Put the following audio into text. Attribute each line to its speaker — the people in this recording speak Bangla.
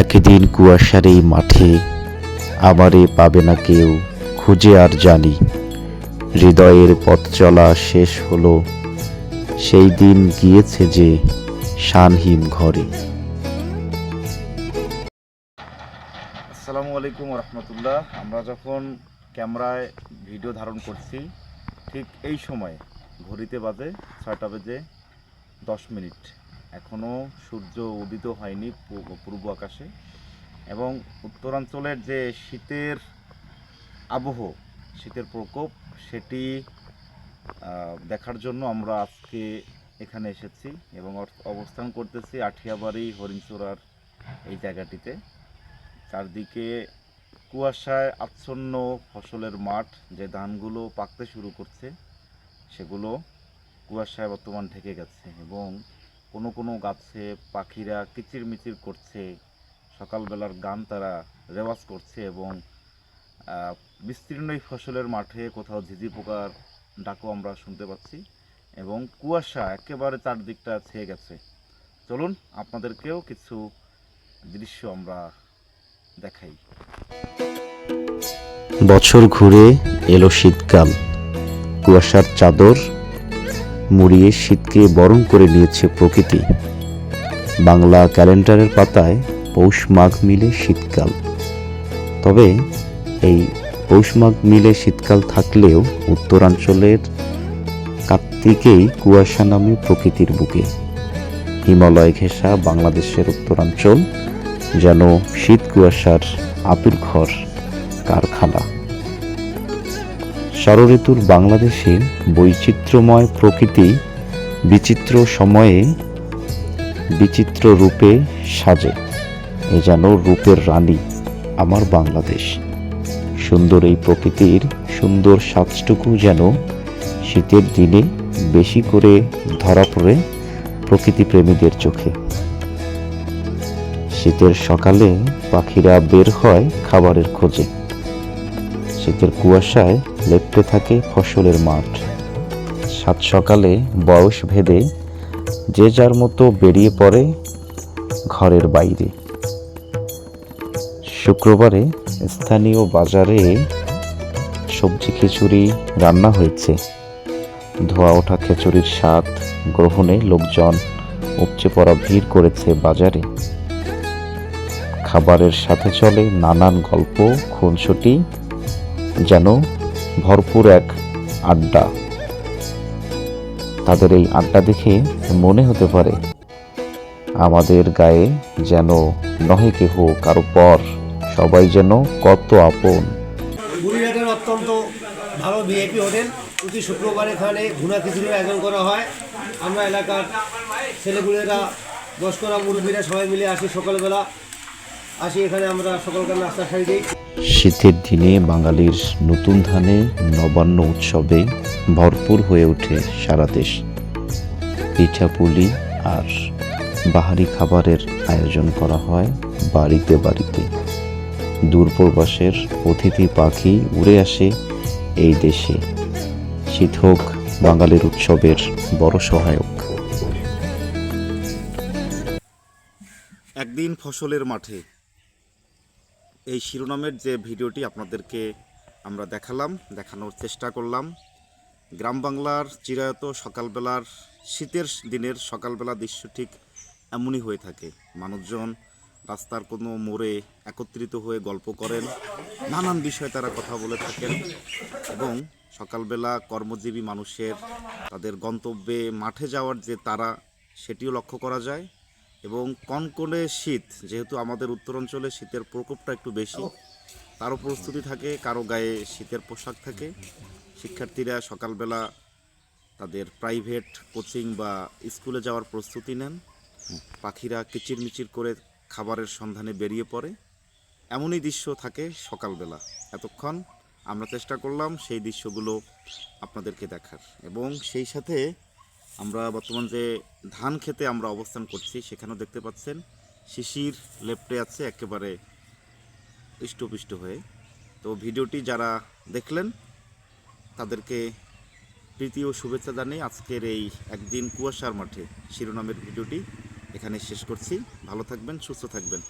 Speaker 1: একদিন কুয়াশার এই মাঠে আমারে পাবে না কেউ, খুঁজে আর জানি। হৃদয়ের পথ চলা শেষ হলো, সেই দিন গিয়েছে যে শানহীন ঘরে।
Speaker 2: আসসালামু আলাইকুম রহমতুল্লাহ আমরা যখন ক্যামেরায় ভিডিও ধারণ করছি, ঠিক এই সময়, ঘড়িতে বাজে ছয়টা বেজে দশ মিনিট। এখনও সূর্য উদিত হয়নি পূর্ব আকাশে। এবং উত্তরাঞ্চলের যে শীতের আবহ, শীতের প্রকোপ, সেটি দেখার জন্য আমরা আজকে এখানে এসেছি এবং অবস্থান করতেছি আঠিয়াবাড়ি, হরিণচূড়ার এই জায়গাটিতে। চারদিকে কুয়াশায় আচ্ছন্ন ফসলের মাঠ, যে ধানগুলো পাকতে শুরু করছে, সেগুলো কুয়াশায় বর্তমান ঢেকে গেছে এবং কোনো কোনো গাছে পাখিরা কিচিরমিচির করছে। সকালবেলার গান তারা রেওয়াজ করছে এবং বিস্তীর্ণ এই ফসলের মাঠে কোথাও ঝিঝি পোকার ডাকও আমরা শুনতে পাচ্ছি এবং কুয়াশা একেবারে চারদিকটা ছেয়ে গেছে। চলুন আপনাদেরকেও কিছু দৃশ্য আমরা দেখাই।
Speaker 1: বছর ঘুরে এলো শীতকাল। কুয়াশার চাদর মুড়িয়ে শীতকে বরণ করে নিয়েছে প্রকৃতি। বাংলা ক্যালেন্ডারের পাতায় পৌষ মাঘ মিলে শীতকাল। তবে এই পৌষ মাঘ মিলে শীতকাল থাকলেও উত্তরাঞ্চলের কার্তিকেই কুয়াশা নামে প্রকৃতির বুকে। হিমালয় ঘেঁষা বাংলাদেশের উত্তরাঞ্চল যেন শীত কুয়াশার আতুর ঘর কারখানা। ষড়ঋতুর বাংলাদেশে বৈচিত্র্যময় প্রকৃতি বিচিত্র সময়ে বিচিত্র রূপে সাজে। এ যেন রূপের রানী আমার বাংলাদেশ। সুন্দর এই প্রকৃতির সুন্দর সাজটুকু যেন শীতের দিনে বেশি করে ধরা পড়ে প্রকৃতি প্রেমীদের চোখে। শীতের সকালে পাখিরা বের হয় খাবারের খোঁজে। শীতের কুয়াশায় লেপ্টে থাকে ফসলের মাঠ। সাত সকালে বয়স ভেদে যে যার মতো বেরিয়ে পড়ে ঘরের বাইরে। শুক্রবারে স্থানীয় বাজারে সবজি খিচুড়ি রান্না হয়েছে। ধোয়া ওঠা খিচুড়ির স্বাদ গ্রহণে লোকজন উপচে পড়া ভিড় করেছে বাজারে। খাবারের সাথে চলে নানান গল্প, খুনসুটি, যেন ভরপুর এক আড্ডা। তাদের এই আড্ডা দেখে মনে হতে পারে, আমাদের গায়ে যেন নহে কেহ, কারও পর সবাই যেন কত আপন।
Speaker 3: অত্যন্ত ভালো ভিআইপি হোটেল। প্রতি শুক্রবার এখানে ঘুনা খিচুড়ির আয়োজন করা হয়। আমরা এলাকার ছেলেগুলেরা বয়স্করা, মুরব্বীরা সবাই মিলে আসি সকালবেলা। আসি এখানে আমরা সকালকার নাস্তা খাই দিই।
Speaker 1: শীতের দিনে বাঙালির নতুন ধানে নবান্ন উৎসবে ভরপুর হয়ে ওঠে সারা দেশ। পিঠাপুলি আর বাহারি খাবারের আয়োজন করা হয় বাড়িতে বাড়িতে। দূরপ্রবাসের অতিথি পাখি উড়ে আসে এই দেশে। শীত হোক বাঙালির উৎসবের বড় সহায়ক।
Speaker 2: একদিন ফসলের মাঠে এই শিরোনামের যে ভিডিওটি আপনাদেরকে আমরা দেখালাম, দেখানোর চেষ্টা করলাম, গ্রাম বাংলার চিরায়ত সকালবেলার শীতের দিনের সকালবেলা দৃশ্য ঠিক এমনই হয়ে থাকে। মানুষজন রাস্তার কোনো মোড়ে একত্রিত হয়ে গল্প করেন, নানান বিষয়ে তারা কথা বলে থাকেন এবং সকালবেলা কর্মজীবী মানুষের তাদের গন্তব্যে মাঠে যাওয়ার যে তারা, সেটিও লক্ষ্য করা যায়। এবং কনকনে শীত, যেহেতু আমাদের উত্তরাঞ্চলে শীতের প্রকোপটা একটু বেশি, তারও প্রস্তুতি থাকে, কারও গায়ে শীতের পোশাক থাকে। শিক্ষার্থীরা সকালবেলা তাদের প্রাইভেট কোচিং বা স্কুলে যাওয়ার প্রস্তুতি নেন। পাখিরা কিচিরমিচির করে খাবারের সন্ধানে বেরিয়ে পড়ে। এমনই দৃশ্য থাকে সকালবেলা। এতক্ষণ আমরা চেষ্টা করলাম সেই দৃশ্যগুলো আপনাদেরকে দেখার। এবং সেই সাথে আমরা বর্তমান যে ধান খেতে আমরা অবস্থান করছি, সেখানেও দেখতে পাচ্ছেন শিশির লেপটে আছে একেবারে ইষ্টপিষ্ট হয়ে। তো ভিডিওটি যারা দেখলেন, তাদেরকে প্রীতি ও শুভেচ্ছা জানিয়ে আজকের এই একদিন কুয়াশার মাঠে শিরোনামের ভিডিওটি এখানে শেষ করছি। ভালো থাকবেন, সুস্থ থাকবেন।